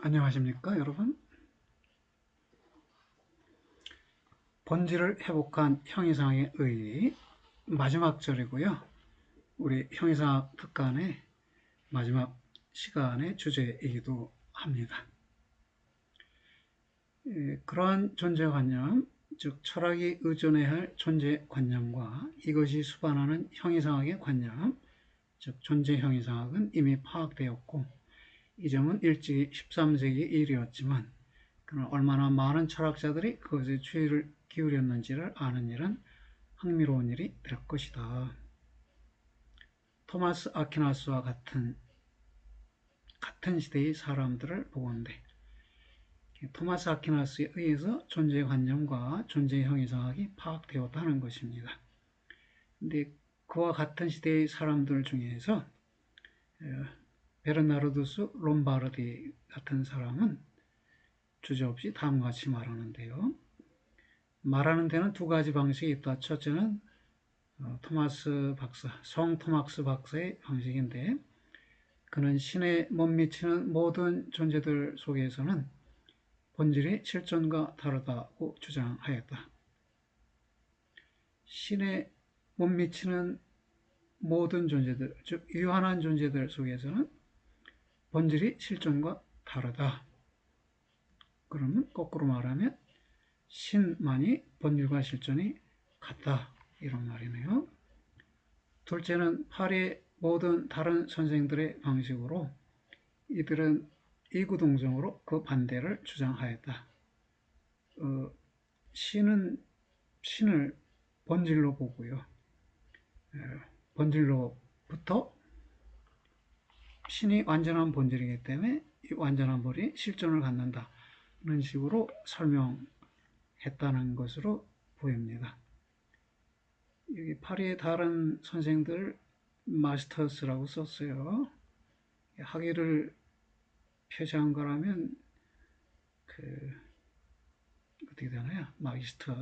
안녕하십니까 여러분? 본질을 회복한 형이상의 의 마지막 절이고요. 우리 형이상 특간의 마지막 시간의 주제이기도 합니다. 예, 그러한 존재관념 즉 철학이 의존해야 할 존재관념과 이것이 수반하는 형이상학의 관념 즉 존재형이상학은 이미 파악되었고 이 점은 일찍이 13세기 일이었지만 그러나 얼마나 많은 철학자들이 그것에 주의를 기울였는지를 아는 일은 흥미로운 일이 될 것이다. 토마스 아퀴나스와 같은 같은 시대의 사람들을 보건대 토마스 아퀴나스에 의해서 존재관념과 존재형이상학이 파악되었다는 것입니다. 근데 그와 같은 시대의 사람들 중에서 어, 베르나르두스 롬바르디 같은 사람은 주저없이 다음과 같이 말하는데요. 말하는 데는 두 가지 방식이 있다. 첫째는 어, 토마스 박사, 성 토마스 박사의 방식인데 그는 신에 못 미치는 모든 존재들 속에서는 본질이 실존과 다르다고 주장하였다. 신에 못 미치는 모든 존재들, 즉 유한한 존재들 속에서는 본질이 실존과 다르다. 그러면 거꾸로 말하면 신만이 본질과 실존이 같다. 이런 말이네요. 둘째는 파리의 모든 다른 선생들의 방식으로 이들은 이구동성으로 그 반대를 주장하였다. 어, 신은 신을 본질로 보고요. 본질로부터 신이 완전한 본질이기 때문에 이 완전한 본이 실존을 갖는다. 이런 식으로 설명했다는 것으로 보입니다. 여기 파리의 다른 선생들 마스터스라고 썼어요. 학위를 표시한 거라면 그 어떻게 되나요? 마기스터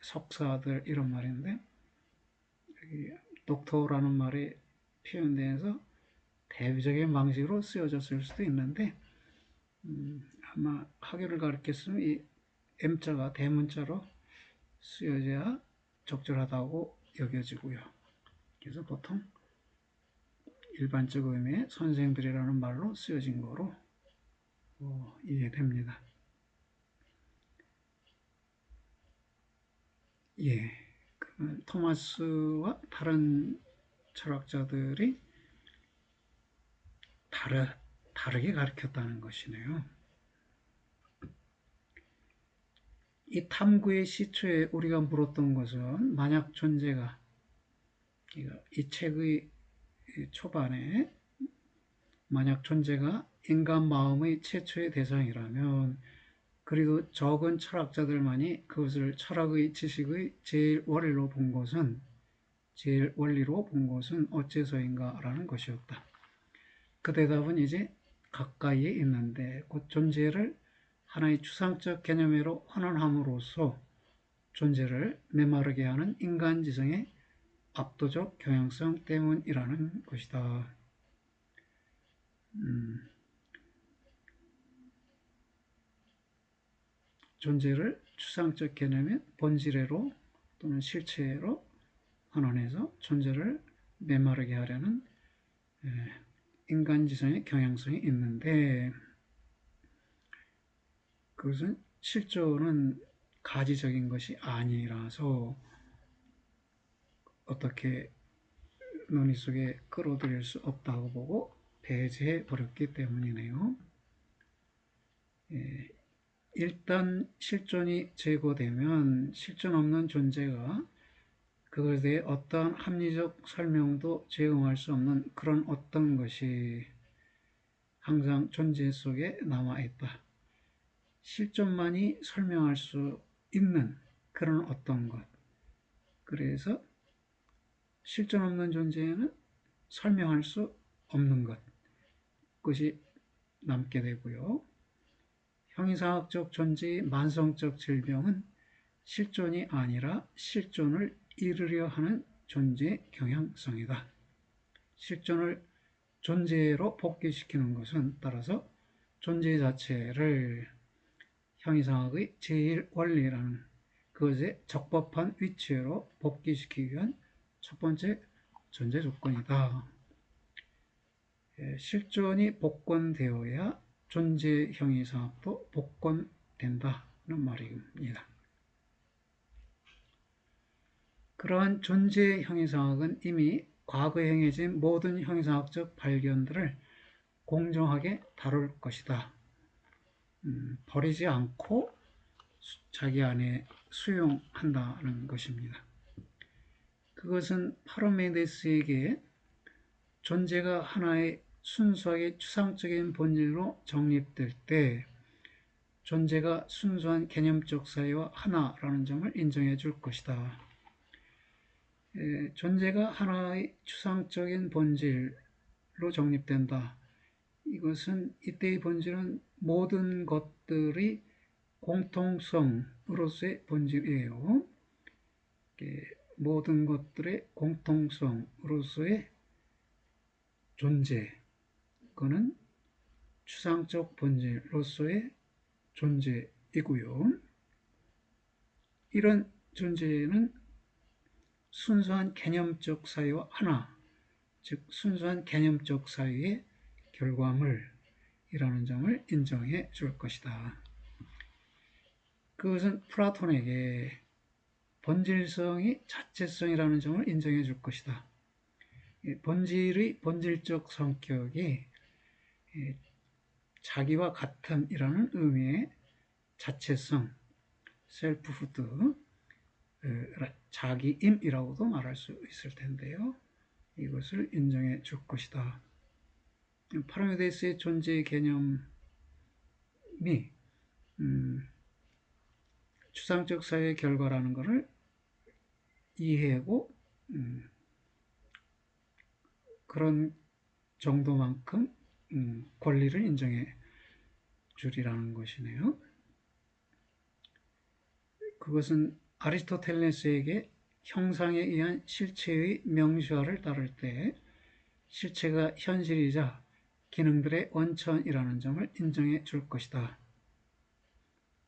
석사들 이런 말인데 여기 독토라는 말이 표현돼서 대비적인 방식으로 쓰여졌을 수도 있는데 음, 아마 학교를 가르쳤으면 이 M자가 대문자로 쓰여져야 적절하다고 여겨지고요. 그래서 보통 일반적 의미의 선생들이라는 말로 쓰여진 거로 어, 이해됩니다. 예, 그러면 토마스와 다른 철학자들이 다르, 다르게 가르쳤다는 것이네요. 이 탐구의 시초에 우리가 물었던 것은 만약 존재가 이 책의 초반에 만약 존재가 인간 마음의 최초의 대상이라면 그리고 적은 철학자들만이 그것을 철학의 지식의 제일 원리로 본 것은 제일 원리로 본 것은 어째서인가라는 것이었다. 그 대답은 이제 가까이에 있는데 곧 존재를 하나의 추상적 개념으로 환원함으로써 존재를 메마르게 하는 인간 지성의 압도적 경향성 때문이라는 것이다. 음, 존재를 추상적 개념의 본질애로 또는 실체로 환원해서 존재를 메마르게 하려는 인간지성의 경향성이 있는데 그것은 실존은 가지적인 것이 아니라서 어떻게 논의 속에 끌어들일 수 없다고 보고 배제해 버렸기 때문이네요. 예, 일단 실존이 제거되면 실존 없는 존재가 그것에 대해 어떠한 합리적 설명도 제공할 수 없는 그런 어떤 것이 항상 존재 속에 남아있다. 실존만이 설명할 수 있는 그런 어떤 것. 그래서 실존 없는 존재에는 설명할 수 없는 것. 그것이 남게 되고요. 형이상학적 존재의 만성적 질병은 실존이 아니라 실존을 이르려 하는 존재 경향성이다. 실존을 존재로 복귀시키는 것은 따라서 존재 자체를 형이상학의 제1원리라는 그것의 적법한 위치로 복귀시키기 위한 첫 번째 전제 조건이다. 예, 실존이 복권되어야 존재 형이상학도 복권된다는 말입니다. 그러한 존재 형이상학은 이미 과거에 행해진 모든 형이상학적 발견들을 공정하게 다룰 것이다. 음, 버리지 않고 자기 안에 수용한다는 것입니다. 그것은 파로메데스에게 존재가 하나의 순수하게 추상적인 본질로 정립될 때 존재가 순수한 개념적 사이와 하나라는 점을 인정해 줄 것이다. 에, 존재가 하나의 추상적인 본질로 정립된다. 이것은 이때의 본질은 모든 것들이 공통성으로서의 본질이에요. 모든 것들의 공통성으로서의 존재, 그는 추상적 본질로서의 존재이고요. 이런 존재는 순수한 개념적 사유와 하나, 즉 순수한 개념적 사유의 결과물이라는 점을 인정해 줄 것이다. 그것은 플라톤에게 본질성이 자체성이라는 점을 인정해 줄 것이다. 본질의 본질적 성격이 자기와 같음이라는 의미의 자체성, 셀프후드, 어, 자기임이라고도 말할 수 있을 텐데요. 이것을 인정해 줄 것이다. 파라메데스의 존재 개념이 음, 추상적 사회의 결과라는 것을 이해하고 음, 그런 정도만큼 음, 권리를 인정해 주리라는 것이네요. 그것은 아리스토텔레스에게 형상에 의한 실체의 명시화를 따를 때 실체가 현실이자 기능들의 원천이라는 점을 인정해 줄 것이다.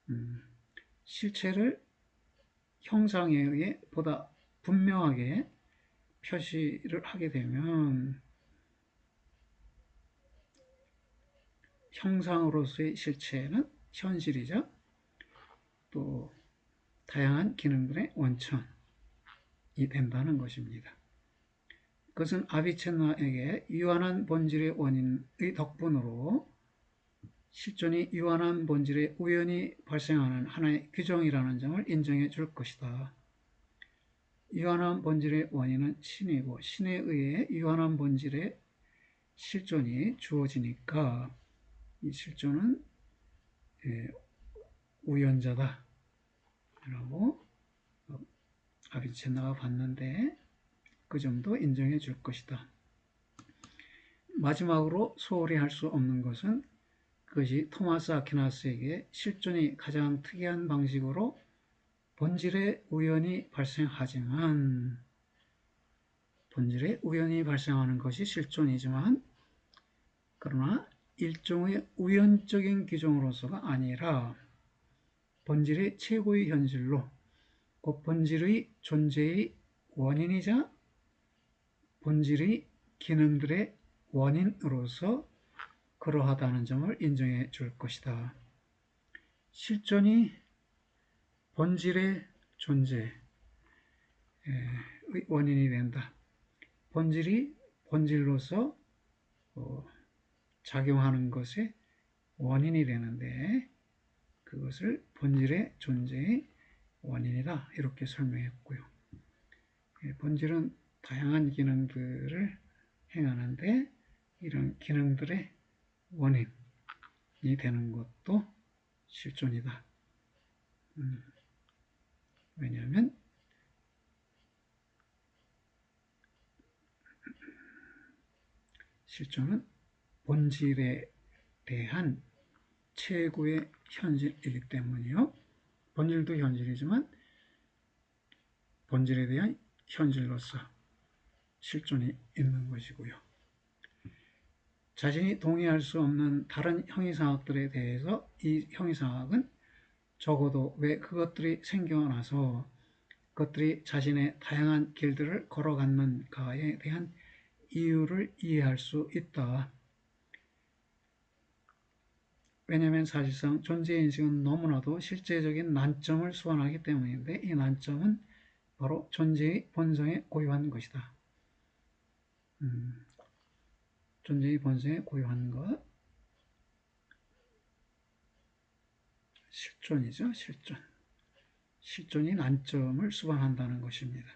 음, 실체를 형상에 의해 보다 분명하게 표시를 하게 되면 형상으로서의 실체는 현실이자 또 다양한 기능들의 원천이 된다는 것입니다. 그것은 아비첸나에게 유한한 본질의 원인의 덕분으로 실존이 유한한 본질의 우연히 발생하는 하나의 규정이라는 점을 인정해 줄 것이다. 유한한 본질의 원인은 신이고 신에 의해 유한한 본질의 실존이 주어지니까 이 실존은 예, 우연자다 라고 아비첸나가 봤는데 그 점도 인정해 줄 것이다. 마지막으로 소홀히 할 수 없는 것은 그것이 토마스 아퀴나스에게 실존이 가장 특이한 방식으로 본질의 우연이 발생하지만 본질의 우연이 발생하는 것이 실존이지만 그러나 일종의 우연적인 규정으로서가 아니라 본질의 최고의 현실로 그 본질의 존재의 원인이자 본질의 기능들의 원인으로서 그러하다는 점을 인정해 줄 것이다. 실존이 본질의 존재의 원인이 된다. 본질이 본질로서 어, 작용하는 것의 원인이 되는데 그것을 본질의 존재의 원인이다 이렇게 설명했고요. 예, 본질은 다양한 기능들을 행하는데 이런 기능들의 원인이 되는 것도 실존이다. 음, 왜냐하면 실존은 본질에 대한 최고의 현실이기 때문이요. 본질도 현실이지만 본질에 대한 현실로서 실존이 있는 것이고요. 자신이 동의할 수 없는 다른 형이상학들에 대해서 이 형이상학은 적어도 왜 그것들이 생겨나서 그것들이 자신의 다양한 길들을 걸어갔는가에 대한 이유를 이해할 수 있다. 왜냐하면 사실상 존재인식은 너무나도 실제적인 난점을 수반하기 때문인데 이 난점은 바로 존재의 본성에 고유한 것이다. 음, 존재의 본성에 고유한 것. 실존이죠, 실존. 실존이 난점을 수반한다는 것입니다.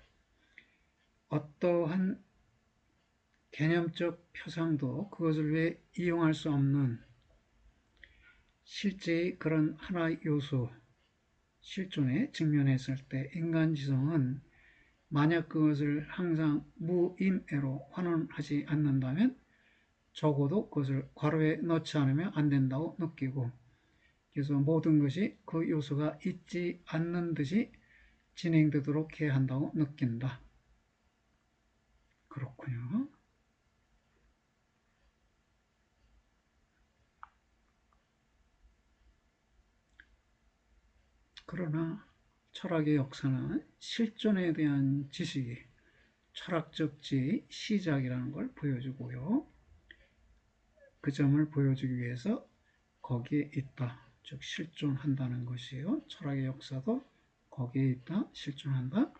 어떠한 개념적 표상도 그것을 왜 이용할 수 없는 실제의 그런 하나의 요소, 실존에 직면했을 때 인간 지성은 만약 그것을 항상 무임애로 환원하지 않는다면 적어도 그것을 괄호에 넣지 않으면 안 된다고 느끼고 그래서 모든 것이 그 요소가 있지 않는 듯이 진행되도록 해야 한다고 느낀다. 그렇군요. 그러나 철학의 역사는 실존에 대한 지식이 철학적 지의 시작이라는 걸 보여주고요. 그 점을 보여주기 위해서 거기에 있다. 즉 실존한다는 것이요. 철학의 역사도 거기에 있다. 실존한다.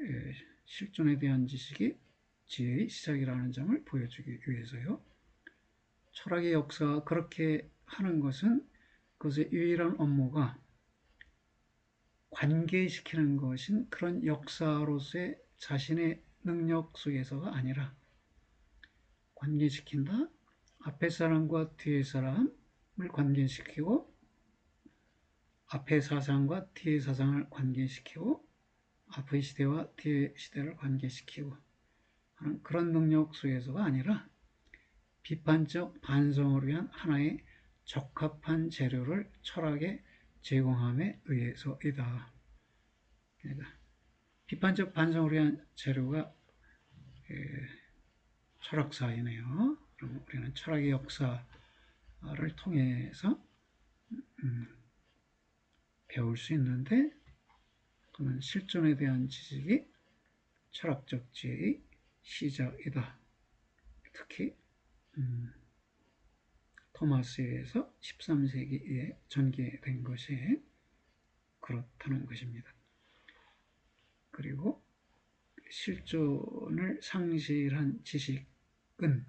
예, 실존에 대한 지식이 지혜의 시작이라는 점을 보여주기 위해서요. 철학의 역사가 그렇게 하는 것은 그것의 유일한 업무가 관계시키는 것인 그런 역사로서의 자신의 능력 속에서가 아니라 관계시킨다. 앞에 사람과 뒤에 사람을 관계시키고 앞의 사상과 뒤의 사상을 관계시키고 앞의 시대와 뒤의 시대를 관계시키고 하는 그런 능력 속에서가 아니라 비판적 반성을 위한 하나의 적합한 재료를 철학에 제공함에 의해서이다. 그러니까 비판적 반성을 위한 재료가 철학사이네요. 그럼 우리는 철학의 역사를 통해서 음, 배울 수 있는데 그는 실존에 대한 지식이 철학적 지의 시작이다. 특히 음, 토마스에서 13세기에 전개된 것이 그렇다는 것입니다. 그리고 실존을 상실한 지식은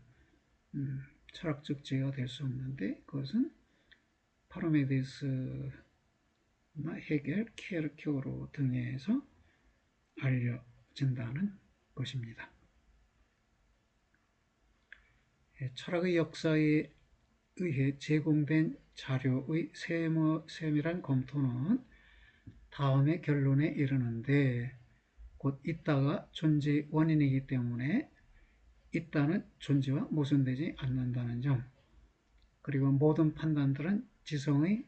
음, 철학적 제가 될 수 없는데 그것은 파르메데스나 헤겔, 케르케오로 등에서 알려진다는 것입니다. 예, 철학의 역사에 의해 제공된 자료의 세밀한 검토는 다음의 결론에 이르는데 곧 있다가 존재의 원인이기 때문에 있다는 존재와 모순되지 않는다는 점 그리고 모든 판단들은 지성의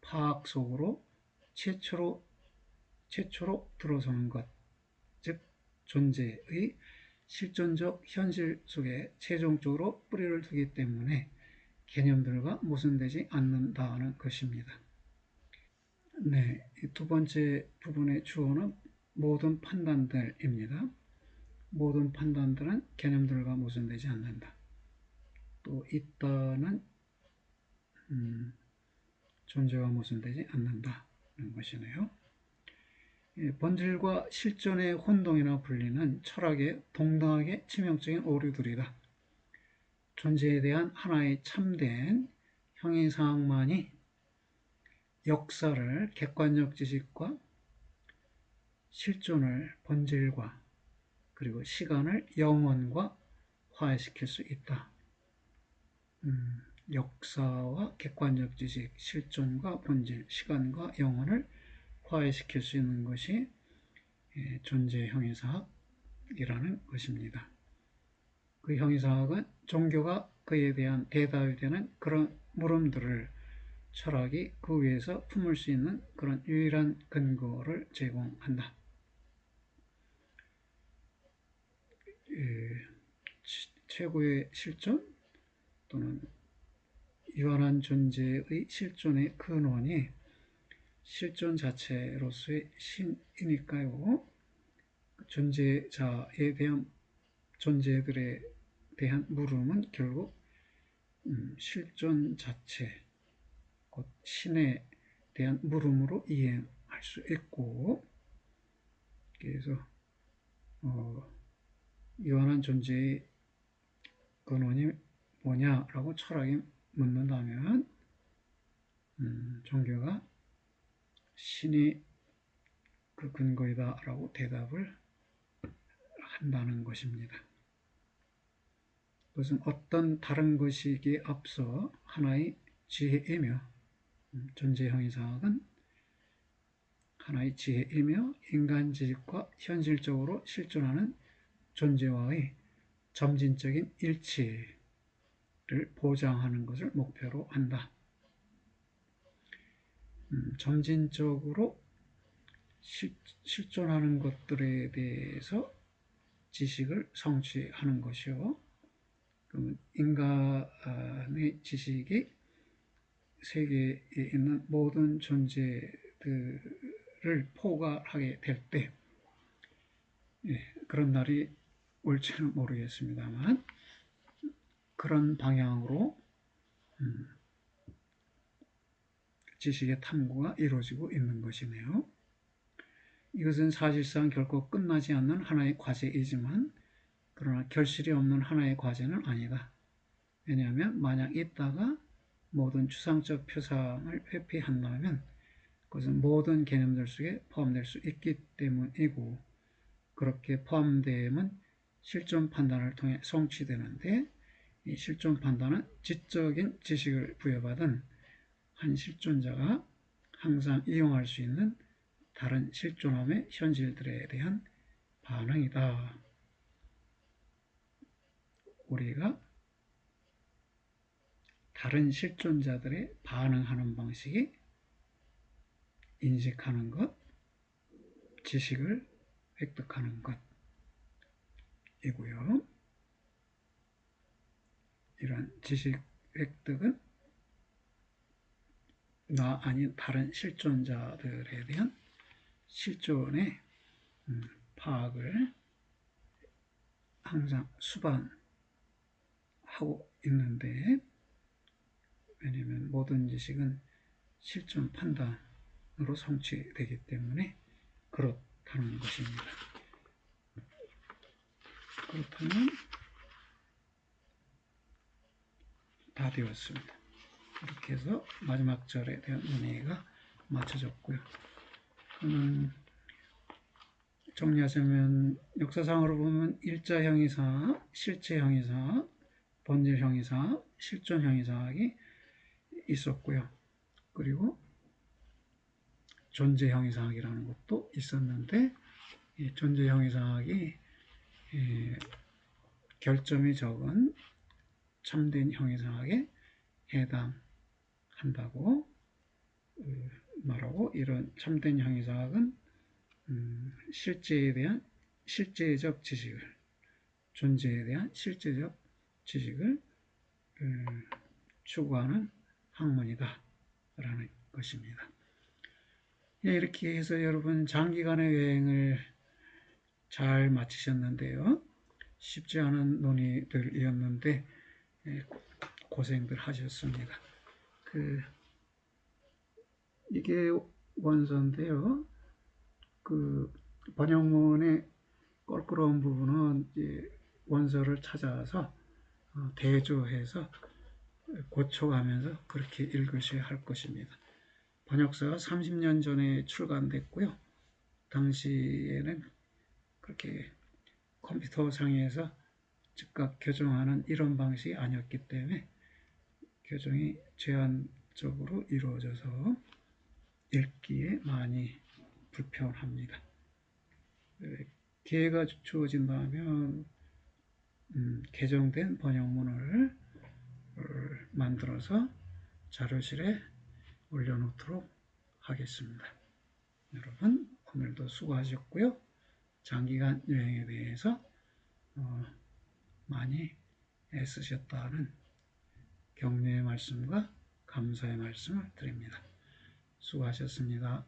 파악 속으로 최초로 최초로 들어서는 것, 즉 존재의 실존적 현실 속에 최종적으로 뿌리를 두기 때문에 개념들과 모순되지 않는다는 것입니다. 네, 두 번째 부분의 주어는 모든 판단들입니다. 모든 판단들은 개념들과 모순되지 않는다. 또 있다는 음, 존재와 모순되지 않는다는 것이네요. 예, 본질과 실존의 혼동이나 분리는 철학의 동등하게 치명적인 오류들이다. 존재에 대한 하나의 참된 형이상황만이 역사를 객관적 지식과 실존을 본질과 그리고 시간을 영원과 화해시킬 수 있다. 음, 역사와 객관적 지식, 실존과 본질, 시간과 영혼을 화해시킬 수 있는 것이 예, 존재 형이사학이라는 것입니다. 그 형이사학은 종교가 그에 대한 대답이 되는 그런 물음들을 철학이 그 위에서 품을 수 있는 그런 유일한 근거를 제공한다. 최고의 실존 또는 유한한 존재의 실존의 근원이 실존 자체로서의 신이니까요. 존재자에 대한 존재들에 대한 물음은 결국 음, 실존 자체, 곧 신에 대한 물음으로 이해할 수 있고, 그래서 어, 유한한 존재의 근원이 뭐냐라고 철학이 묻는다면 음, 종교가 신이 그 근거이다라고 대답을 한다는 것입니다. 그것은 어떤 다른 것이기에 앞서 하나의 지혜이며 음, 존재형 이상학은 하나의 지혜이며 인간 지식과 현실적으로 실존하는 존재와의 점진적인 일치를 보장하는 것을 목표로 한다. 음, 점진적으로 실, 실존하는 것들에 대해서 지식을 성취하는 것이요. 그러면 인간의 지식이 세계에 있는 모든 존재들을 포괄하게 될 때, 예, 그런 날이 올지는 모르겠습니다만, 그런 방향으로 음, 지식의 탐구가 이루어지고 있는 것이네요. 이것은 사실상 결코 끝나지 않는 하나의 과제이지만 그러나 결실이 없는 하나의 과제는 아니다. 왜냐하면 만약 있다가 모든 추상적 표상을 회피한다면 그것은 모든 개념들 속에 포함될 수 있기 때문이고 그렇게 포함됨은 실존 판단을 통해 성취되는데 이 실존 판단은 지적인 지식을 부여받은 한 실존자가 항상 이용할 수 있는 다른 실존함의 현실들에 대한 반응이다. 우리가 다른 실존자들의 반응하는 방식이 인식하는 것, 지식을 획득하는 것이고요. 이러한 지식 획득은 나 아닌 다른 실존자들에 대한 실존의 음, 파악을 항상 수반 하고 있는데 왜냐하면 모든 지식은 실존 판단으로 성취되기 때문에 그렇다는 것입니다. 그렇다면 다 되었습니다. 이렇게 해서 마지막 절에 대한 논의가 마쳐졌고요. 그러면 정리하자면 역사상으로 보면 일자 형이사, 실체 형이사, 본질 형이사, 실존 형이사학이 있었고요. 그리고 존재 형이사학이라는 것도 있었는데 존재 형이사학이 결점이 적은 참된 형이상학에 해당한다고 어, 말하고 이런 참된 형이상학은 음, 실제에 대한 실제적 지식을 존재에 대한 실제적 지식을 음, 추구하는 학문이다 라는 것입니다. 예, 이렇게 해서 여러분 장기간의 여행을 잘 마치셨는데요. 쉽지 않은 논의들이었는데 예, 고생들 하셨습니다. 그 이게 원서인데요. 그 번역문의 껄끄러운 부분은 원서를 찾아서 어, 대조해서 고쳐가면서 그렇게 읽으셔야 할 것입니다. 번역서가 30년 전에 출간됐고요. 당시에는 그렇게 컴퓨터 상에서 즉각 교정하는 이런 방식이 아니었기 때문에 교정이 제한적으로 이루어져서 읽기에 많이 불편합니다. 기회가 주어진다면 음, 개정된 번역문을 만들어서 자료실에 올려놓도록 하겠습니다. 여러분 오늘도 수고하셨고요. 장기간 여행에 대해서 어, 많이 애쓰셨다는 격려의 말씀과 감사의 말씀을 드립니다. 수고하셨습니다.